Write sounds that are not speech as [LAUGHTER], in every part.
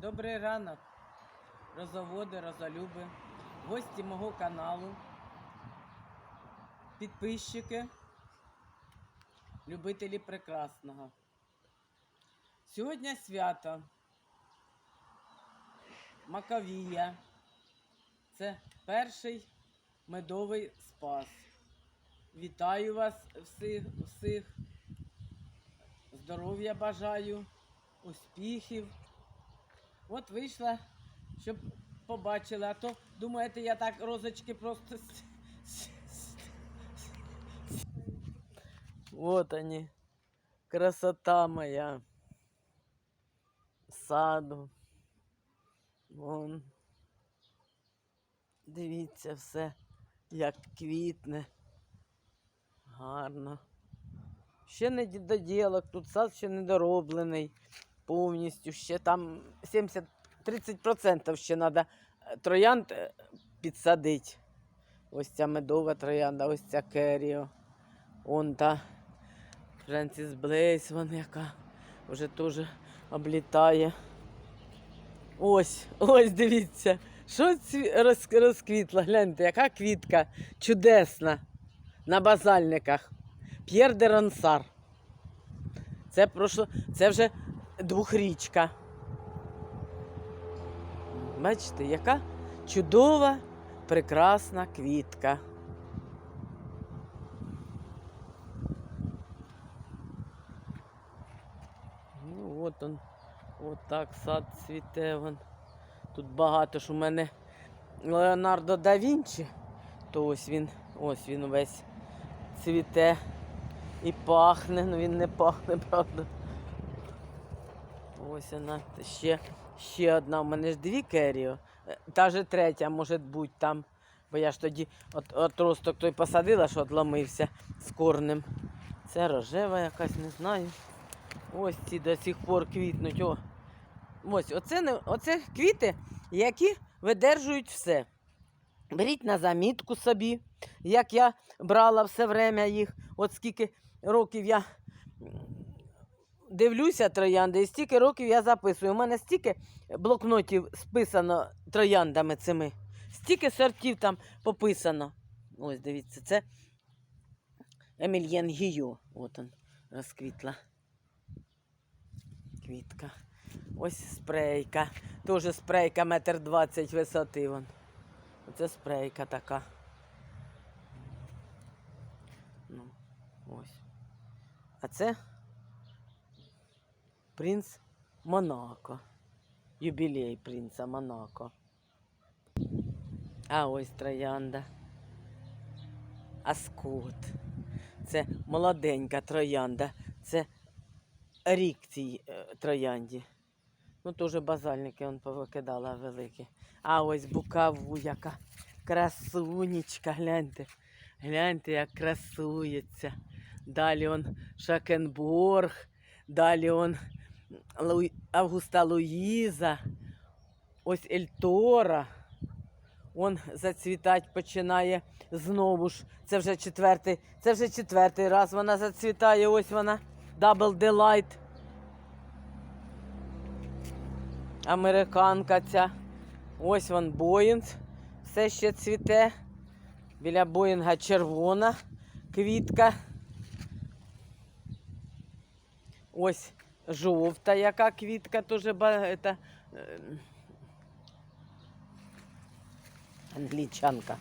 Добрий ранок, розоводи, розолюби, гості мого каналу, підписчики, любителі прекрасного. Сьогодні свято Маковія. Це перший медовий спас. Вітаю вас всіх, всіх. Здоров'я бажаю, успіхів. От вийшла, щоб побачили, а то думаєте, я так розочки просто. Вот они. Красота моя. Саду. Вон. Дивіться все, як квітне. Гарно. Ще не доділок, тут сад ще не дороблений повністю. Ще там 70 30% ще треба троянд е, підсадити. Ось ця медова троянда, ось ця керіо. Он та Френсіс Блейс, вон яка вже теж облітає. Ось, ось дивіться. Що цві- роз- розквітла? Гляньте, яка квітка чудесна на базальниках. П'єр де Ронсар. Це прошло, це вже двохрічка. Бачите, яка чудова, прекрасна квітка. Ну, от он, от так сад цвіте. Вон. Тут багато ж у мене Леонардо да Вінчі, то ось він, ось він весь цвіте і пахне, ну він не пахне, [LAUGHS] правда. Ось вона ще, ще одна. У мене ж дві керіо. Е, Та же третя може бути там. Бо я ж тоді от, от росток той посадила, що отламився з корнем. Це рожева якась, не знаю. Ось ці до сих пор квітнуть. О. Ось, оце, оце квіти, які видержують все. Беріть на замітку собі, як я брала все время їх, от скільки років я дивлюся троянди, і стільки років я записую. У мене стільки блокнотів списано трояндами цими, стільки сортів там пописано. Ось дивіться, це Емільєн Гіо. От он розквітла. Квітка. Ось спрейка. Теж спрейка метр двадцять висоти. Вон. Оце спрейка така. Ну, ось. А це принц Монако. Юбілей принца Монако. А ось троянда. Аскот. Це молоденька троянда. Це рік цій е, троянді. Ну, теж базальники он повикидала великі. А ось букаву, яка красунечка, гляньте. Гляньте, як красується. Далі он Шакенборг, далі он. Августа Луїза, ось Ельтора. Он зацвітати починає знову ж. Це вже четвертий, це вже четвертий раз вона зацвітає. Ось вона. Double Delight. Американка ця. Ось вон Боїнг. Все ще цвіте. Біля Боїнга червона квітка. Ось жовта яка квітка, теж ба- е, англічанка.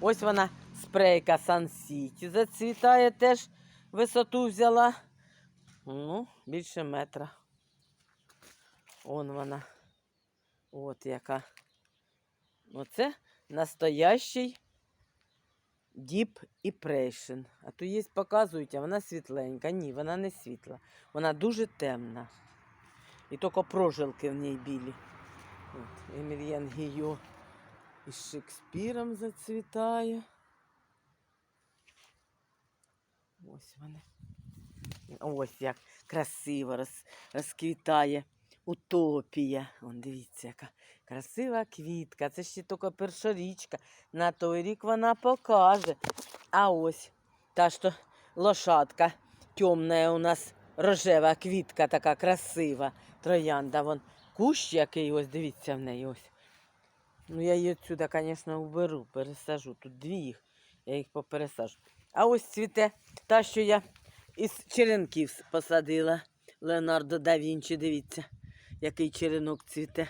Ось вона спрейка Сан Сіті. Зацвітає теж висоту взяла. Ну, більше метра. Он вона. От яка. Оце настоящий Deep Impression. А то є показують, а вона світленька. Ні, вона не світла. Вона дуже темна. І тільки прожилки в ній білі. От, Емільян Гіо із Шекспіром зацвітає. Ось вони. Ось як красиво роз, розквітає утопія. Вон дивіться, яка красива квітка. Це ще тільки першорічка. На той рік вона покаже. А ось та що лошадка темна у нас рожева квітка така красива. Троянда. Вон кущ який, ось дивіться в неї ось. Ну, я її отсюди, звісно, уберу, пересажу. Тут дві їх, я їх попересажу. А ось цвіте та, що я із черенків посадила. Леонардо да Вінчі, дивіться, який черенок цвіте.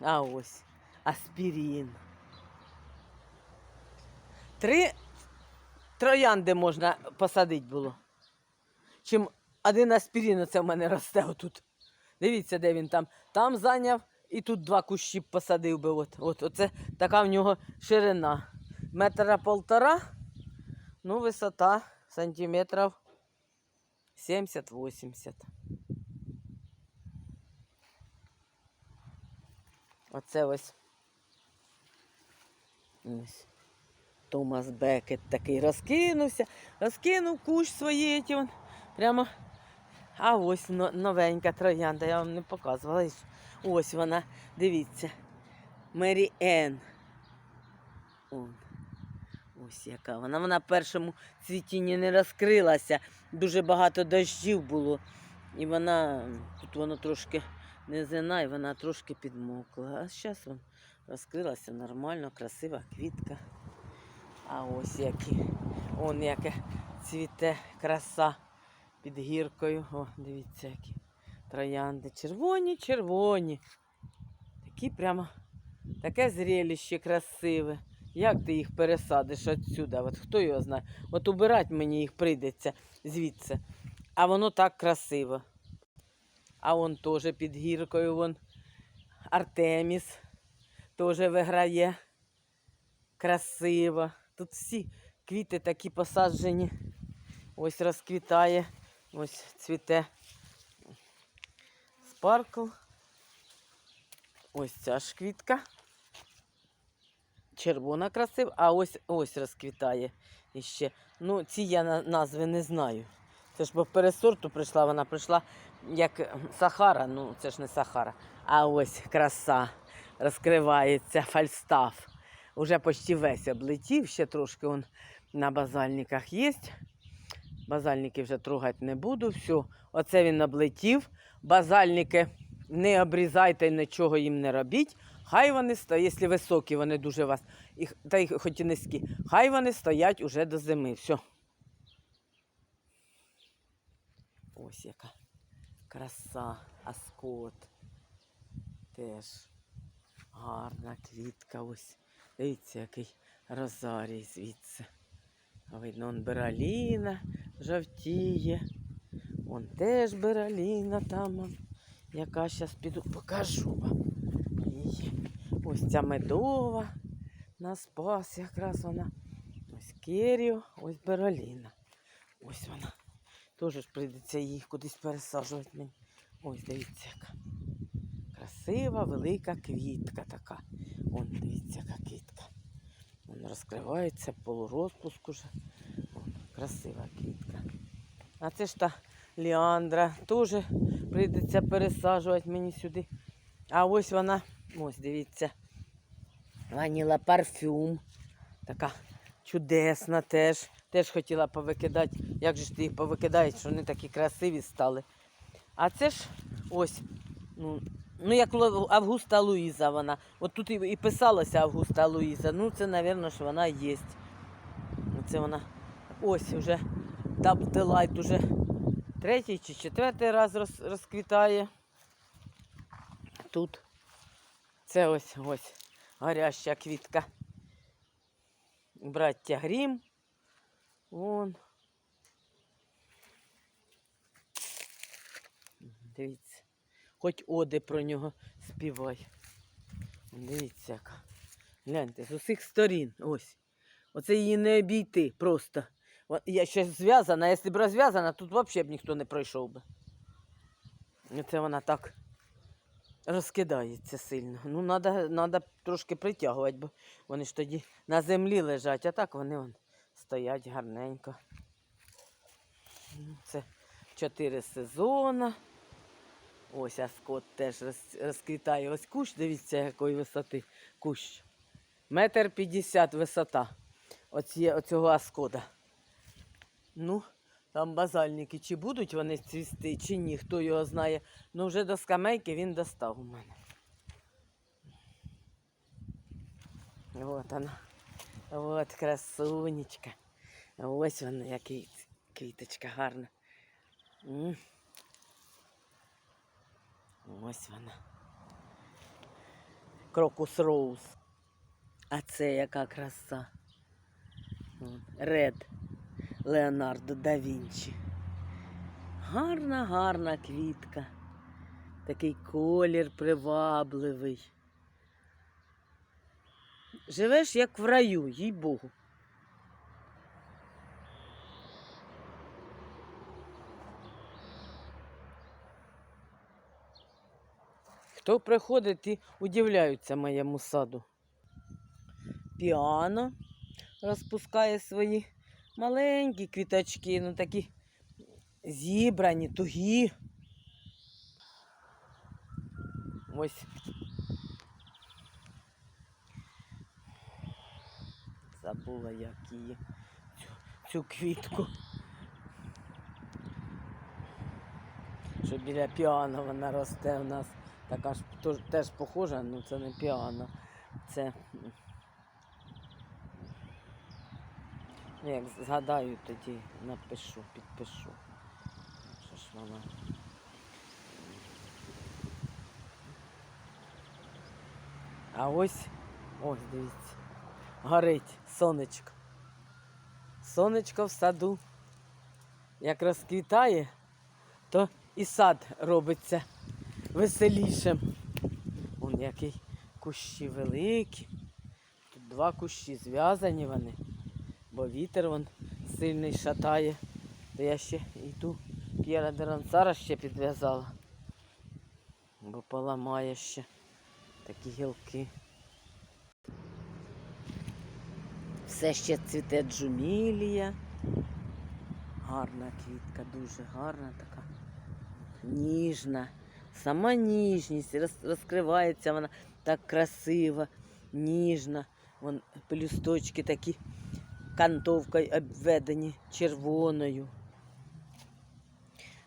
А ось аспірін. Три троянди можна посадити було. Чим один аспірін оце в мене росте отут. Дивіться, де він там. Там зайняв і тут два кущі посадив би. От, от, оце така в нього ширина. Метра полтора, ну, висота сантиметрів 70-80. Оце ось. ось. Томас Бекет такий розкинувся, розкинув кущ своєї. ті он Прямо. А ось но- новенька троянда, я вам не показувала. Ось- вона, дивіться. Мері. Он. Ось яка вона. Вона в першому цвітінні не розкрилася. Дуже багато дощів було. І вона тут воно трошки не зина, і вона трошки підмокла. А зараз вона розкрилася нормально, красива квітка. А ось які. Он яке цвіте краса під гіркою. О, дивіться, які троянди. Червоні, червоні. Такі прямо таке зрелище красиве. Як ти їх пересадиш отсюда? От хто його знає? От убирати мені їх прийдеться звідси. А воно так красиво. А он теж під гіркою, вон Артеміс теж виграє. Красиво. Тут всі квіти такі посаджені. Ось розквітає, ось цвіте спаркл. Ось ця ж квітка. Червона красива, а ось ось розквітає іще. Ну, ці я назви не знаю. Це ж бо пересорту прийшла, вона прийшла як Сахара, ну це ж не Сахара. А ось краса розкривається, фальстаф. Уже почти весь облетів, ще трошки он на базальниках є. Базальники вже трогати не буду. Все, оце він облетів. Базальники не обрізайте, нічого їм не робіть. Хай вони стоять, якщо високі, вони дуже вас, і, та й хоч і низькі, хай вони стоять уже до зими. Все. Ось яка краса, аскот. Теж гарна квітка. Ось. Дивіться, який розарій звідси. Видно, он бераліна жовтіє. Он теж бераліна там. Яка зараз піду покажу вам. Ось ця медова на спас якраз вона. Ось Керіо, ось бераліна. Ось вона. Теж прийдеться їх кудись пересаджувати мені. Ось дивіться, яка. Красива, велика квітка така. Вон, дивіться, яка квітка. Вон розкривається, полурозпуск уже. Красива квітка. А це ж та ліандра. Теж прийдеться пересаджувати мені сюди. А ось вона, ось дивіться. Ваніла парфюм. Така чудесна теж. Теж хотіла повикидати. Як же ж ти їх повикидаєш, що вони такі красиві стали. А це ж ось, ну, ну як Августа Луїза вона. От тут і, писалася Августа Луїза. Ну, це, мабуть, що вона є. Це вона ось уже Даб Делайт уже третій чи четвертий раз роз, розквітає. Тут це ось ось горяща квітка. Браття Грім. Вон. Дивіться. Хоч оди про нього співай. Дивіться яка. Гляньте, з усіх сторін. Ось. Оце її не обійти просто. Я ще зв'язана, якщо б розв'язана, тут взагалі б ніхто не пройшов би. Це вона так розкидається сильно. Ну, треба трошки притягувати, бо вони ж тоді на землі лежать, а так вони вон, стоять гарненько. Це чотири сезони. Ось аскот теж розквітає. Ось кущ, дивіться, якої висоти кущ. Метр п'ятдесят висота оці, оцього аскода. Ну, там базальники, чи будуть вони цвісти, чи ні, хто його знає. Ну, вже до скамейки він достав у мене. От вона. От красунечка. Ось вона, який квіточка гарна. Ось вона. Крокус Роуз. А це яка краса. Ред Леонардо да Вінчі. Гарна, гарна квітка. Такий колір привабливий. Живеш як в раю, їй Богу. Хто приходить і удивляються моєму саду. Піано розпускає свої маленькі квіточки, ну такі зібрані, тугі. Ось. Забула, як її цю, цю квітку. Що біля піано вона росте у нас. Така ж теж похожа, ну це не піано. Це. Ну, Як згадаю, тоді напишу, підпишу. Що ж вона. А ось, ось дивіться, горить сонечко. Сонечко в саду. Як розквітає, то і сад робиться веселішим. Вон який кущі великі. Тут два кущі зв'язані вони, бо вітер вон сильний шатає. То я ще ту П'єра Дерансара ще підв'язала. Бо поламає ще такі гілки. Все ще цвіте джумілія. Гарна квітка, дуже гарна така. Ніжна. Сама ніжність, роз- розкривається вона так красиво, ніжна. Вон пелюсточки такі кантовкою обведені червоною.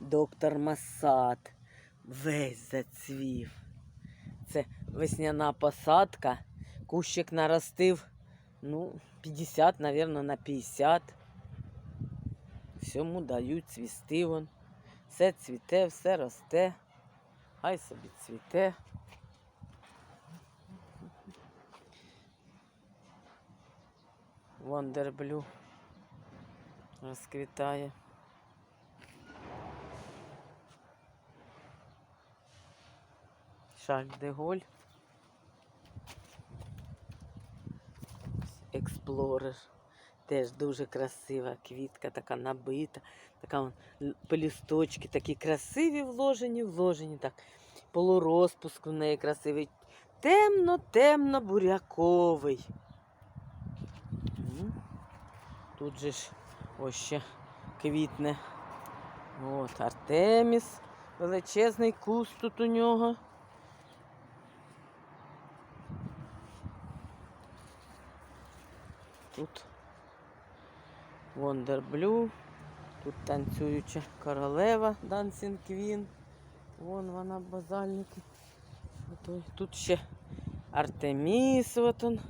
Доктор Масад весь зацвів. Це весняна посадка. Кущик наростив, ну, 50, мабуть, на 50. Всьому дають цвісти вон. Все цвіте, все росте. Хай собі цвіте. Вондерблю розквітає. Шаль де Голь. Експлорер. Теж дуже красива квітка, така набита, така л- такі красиві вложені, вложені так. Полурозпуск у неї красивий. Темно, темно буряковий. Тут же ж ось ще квітне. От Артеміс. Величезний куст тут у нього. Тут Вондерблю. Тут танцююча королева Dancing Queen. Вон вона базальники. Тут ще Артеміс, от он.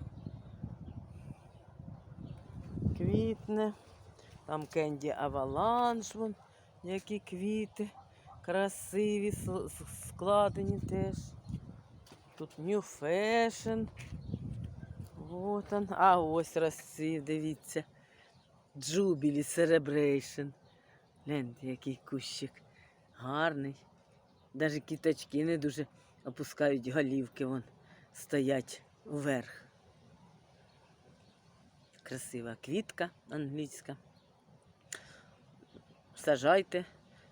Квітне. Там Кенді Аваланш, вон, які квіти. Красиві, складені теж. Тут New Fashion. Вот он. А ось розцвів, дивіться. Джубілі Celebration. Гляньте, який кущик. Гарний. Даже кіточки не дуже опускають голівки, вон стоять вверх. Красива квітка англійська. Сажайте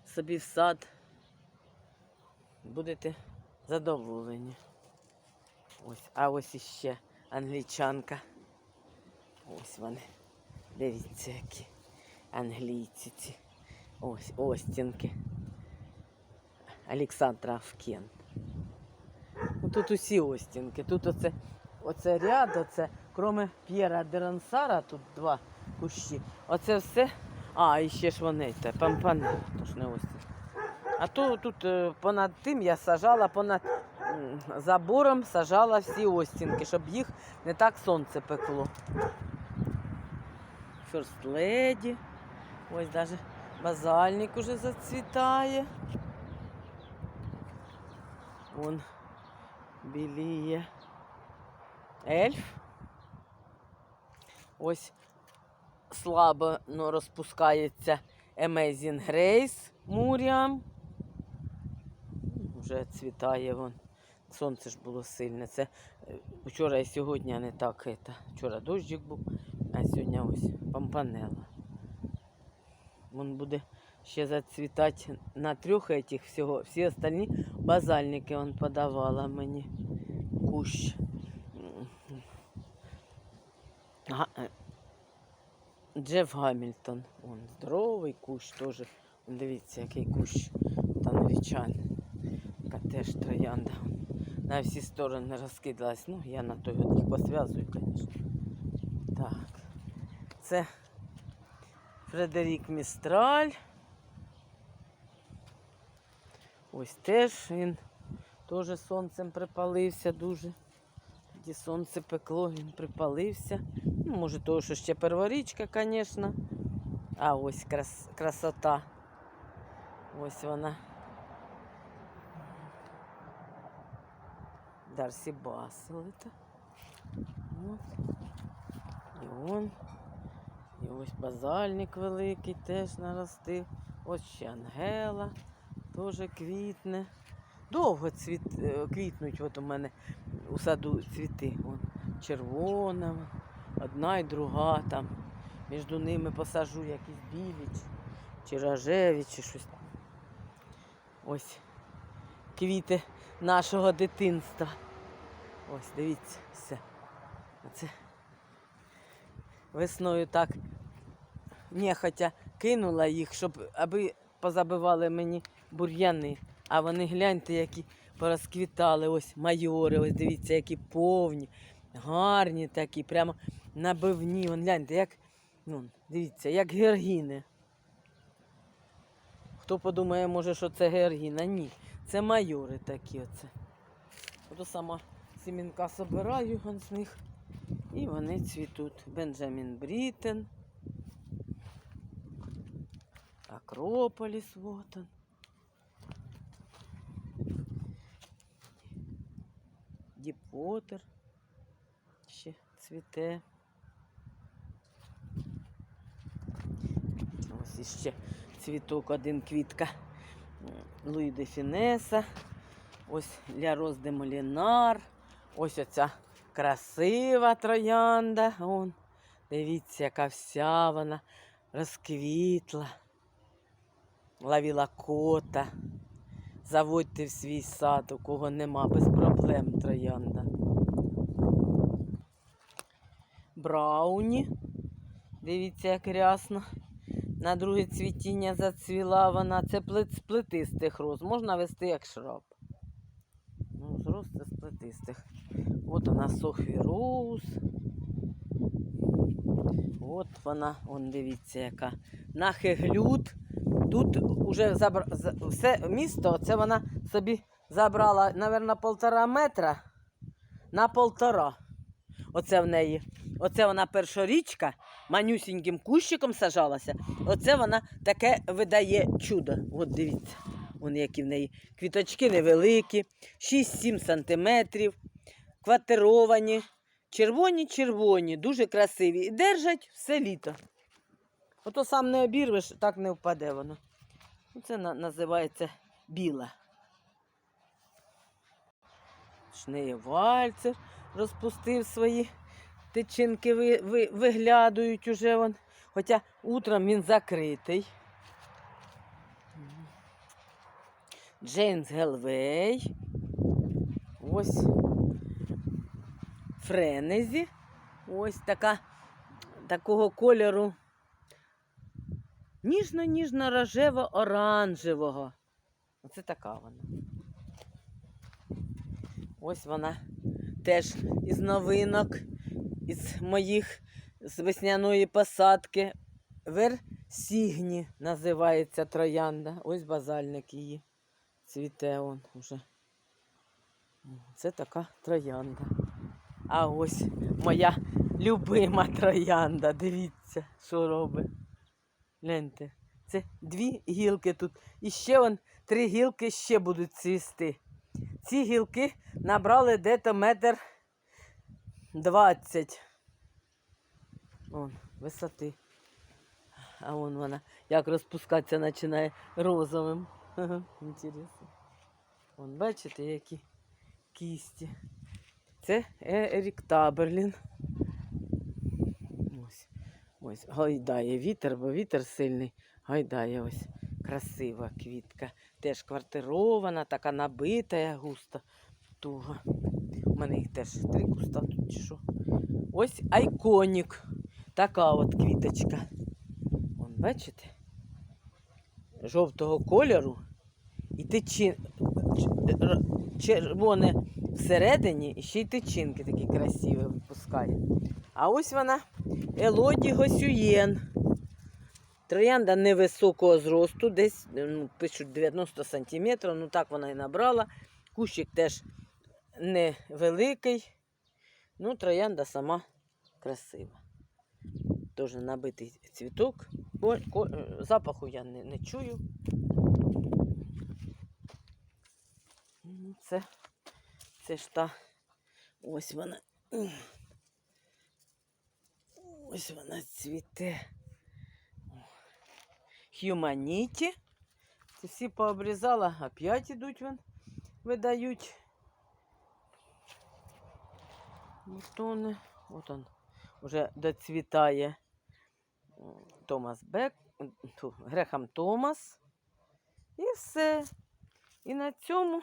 собі в сад. Будете задоволені. Ось, а ось іще англічанка. Ось вони. Дивіться, які англійці ці. Ось Остінки. Олександра Авкен. Ну, тут усі Остінки. Тут оце, оце ряд, оце, кроме П'єра Дерансара, тут два кущі. Оце все А, і ще ж вони те, пампани, ж не ось. А то тут е, понад тим я сажала, понад забором сажала всі остінки, щоб їх не так сонце пекло. Lady. Ось навіть базальник уже зацвітає. Вон біліє ельф. Ось слабо ну, розпускається Amazing Grace Муріам. Вже цвітає вон. Сонце ж було сильне. Це е, вчора і сьогодні не так. Это. Вчора дощик був, а сьогодні ось пампанела. Вон буде ще зацвітати на трьох этих всього. Всі остальні базальники он подавала мені. Кущ. Е, Джеф Гамільтон. Он здоровий кущ теж. Дивіться, який кущ танрічан. Така теж троянда. На всі сторони розкидалась. Ну, я на той їх посвязую, звісно. Так. Це Фредерік Містраль. Ось теж він теж сонцем припалився дуже. Тоді сонце пекло, він припалився. Ну, може, того, що ще перворічка, звісно. А ось крас... красота. Ось вона. Дарсі Баселета. От. І он. І ось базальник великий теж наростив. Ось ще Ангела теж квітне. Довго цвіт, е, квітнуть от у мене у саду цвіти. Вон, червона, одна і друга там. Між ними посажу якісь білі чи рожеві, чи щось. Ось квіти нашого дитинства. Ось, дивіться, все. Оце весною так нехотя кинула їх, щоб аби позабивали мені бур'яни. А вони гляньте, які порозквітали. Ось майори, ось дивіться, які повні, гарні такі, прямо набивні. Вон гляньте, як, ну, дивіться, як георгіни. Хто подумає, може, що це георгіна? Ні. Це майори такі оце. Ото сама сімінка собираю з них. І вони цвітуть. Бенджамін Брітен. Акрополіс, вот он. Діпотер ще цвіте. Ось іще цвіток, один квітка Луї де Фінеса. Ось Ля Роз де Молінар. Ось оця красива троянда. Вон. Дивіться, яка вся вона розквітла. Лавіла кота. Заводьте в свій сад, у кого нема, без проблем троянда. Брауні. Дивіться, як рясно. На друге цвітіння зацвіла вона. Це з плетистих роз. Можна вести як шраб. Ну, з плетистих. От вона Софі Роуз. От вона, он дивіться, яка. Нахеглют. Тут вже забр... за- все місто, це вона собі забрала, мабуть, полтора метра на полтора. Оце в неї. Оце вона першорічка, манюсіньким кущиком сажалася. Оце вона таке видає чудо. От дивіться, вон які в неї квіточки невеликі, 6-7 сантиметрів, квартировані, червоні-червоні, дуже красиві. І держать все літо. Ото сам не обірвеш, так не впаде воно. Ну, Це називається біла. Шнеє вальцер розпустив свої тичинки, ви, ви, виглядають уже вон. Хоча утром він закритий. Джеймс Гелвей. Ось Френезі. Ось така, такого кольору ніжно-ніжно-рожево-оранжевого. Оце така вона. Ось вона теж із новинок, із моїх з весняної посадки. Вер Сігні називається троянда. Ось базальник її. Цвіте он уже. Це така троянда. А ось моя любима троянда. Дивіться, що робить. Гляньте. Це дві гілки тут. І ще вон три гілки ще будуть цвісти. Ці гілки набрали десь метр двадцять. Вон, висоти. А вон вона як розпускатися починає розовим. [LAUGHS] Інтересно. Вон, бачите, які кісті. Це Ерік Таберлін. Ось, ось гайдає вітер, бо вітер сильний. Гайдає ось красива квітка. Теж квартирована, така набита, густа, туга. У мене їх теж три куста тут чи що. Ось айконік. Така от квіточка. Вон, бачите? Жовтого кольору і тичин... червоне всередині, ще й тичинки такі красиві випускає. А ось вона Елоді Госюєн. Троянда невисокого зросту, десь ну, пишуть 90 см, ну так вона і набрала. Кущик теж невеликий. Ну, троянда сама красива. Теж набитий цвіток. Ко- ко- е, Запаху я не, не чую. Це, це ж та. Ось вона. Ось вона цвіте. Хюманіті. Це всі пообрізала, опять ідуть вон, видають. Бутони. От он вже доцвітає Томас Бек, Грехам Томас. І все. І на цьому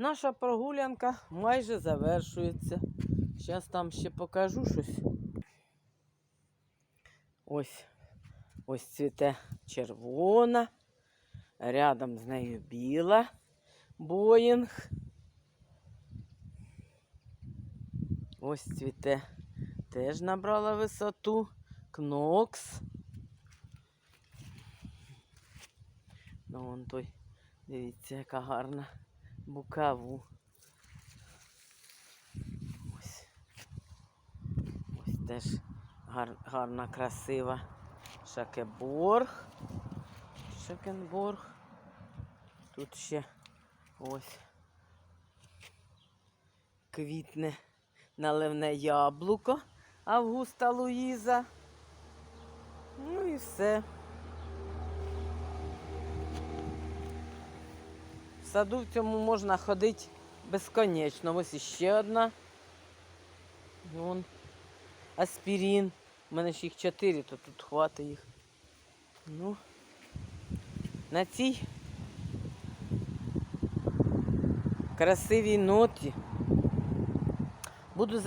наша прогулянка майже завершується. Зараз там ще покажу щось. Ось, ось цвіте червона, рядом з нею біла боїнг. Ось цвіте теж набрала висоту. Кнокс. Ну, вон той, дивіться, яка гарна букаву. Ось. Ось теж гар, гарна, красива шакеборг. Шакенборг. Тут ще ось квітне наливне яблуко Августа Луїза. Ну і все. Саду в цьому можна ходити безконечно. Ось іще одна. Вон. Аспірин. У мене ж їх чотири, то тут хватить їх. Ну, на цій красивій ноті буду